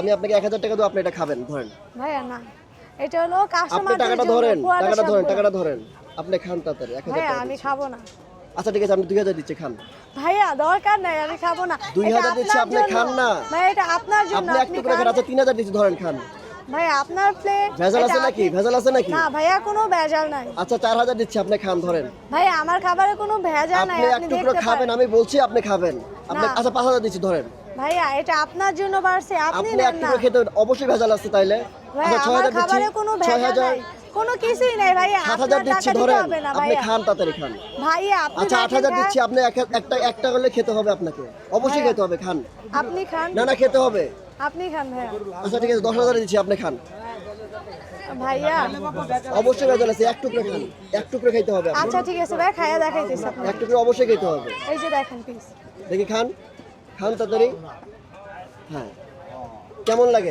আমি আপনাকে এক হাজার টাকা দেবো আপনি এটা খাবেন ধরেন। ভাইয়া না। এটা হলো আপনি কাস্টমার টাকাটা ধরেন টাকাটা ধরেন টাকাটা ধরেন। আপনি খান তাড়াতাড়ি এক হাজার ভাইয়া টাকা আমি খাব না। আচ্ছা ঠিক আছে আমি দুই হাজার দিচ্ছি খান। ভাইয়া দরকার নাই আমি খাব না। দুই এটা হাজার দিচ্ছি, আপনি খান না। ভাইয়া এটা আপনার জন্য আপনি একটু করে। আচ্ছা তিন হাজার দিচ্ছি ধরেন খান। ভাই আপনার প্লেট ভেজাল আছে নাকি? ভেজাল আছে নাকি? না ভাইয়া কোনো ভেজাল নাই। আচ্ছা চার হাজার দিচ্ছি আপনি খান ধরেন। ভাইয়া আমার খাবারে কোনো ভেজাল নাই আপনি এক আপনি টুকরো দেখতে খাবেন আমি বলছি আপনি খাবেন। আপনি আচ্ছা পাঁচ হাজার দিচ্ছি ধরেন। ভাইয়া এটা আপনার জন্য বাড়ছে আপনি নেন না। খেতে অবশ্যই ভেজাল আছে তাইলে। ভাইয়া আমার খাবারে কোনো ভেজাল নাই কোনো কিছুই নাই ভাইয়া সাত আপনার হাজার দিচ্ছি টাকা ধরেন আপনি খান তাড়াতাড়ি খান। ভাইয়া আপনি আচ্ছা আট দেখেন হাজার খান। দিচ্ছি আপনি একটা একটা করলে খেতে হবে আপনাকে। অবশ্যই খেতে হবে খান। আপনি খান। না না খেতে হবে। আপনি খান ভাইয়া। আচ্ছা ঠিক আছে দশ হাজার দিচ্ছি আপনি খান। ভাইয়া। অবশ্যই ভেজাল আছে এক টুকরো খান। এক টুকরো খেতে হবে আচ্ছা ঠিক আছে ভাই খাইয়া দেখাইতেছি আপনাকে। এক টুকরো অবশ্যই খেতে হবে। এই যে দেখেন পিস দেখি খান। খান তাড়াতাড়ি। হ্যাঁ। কেমন লাগে?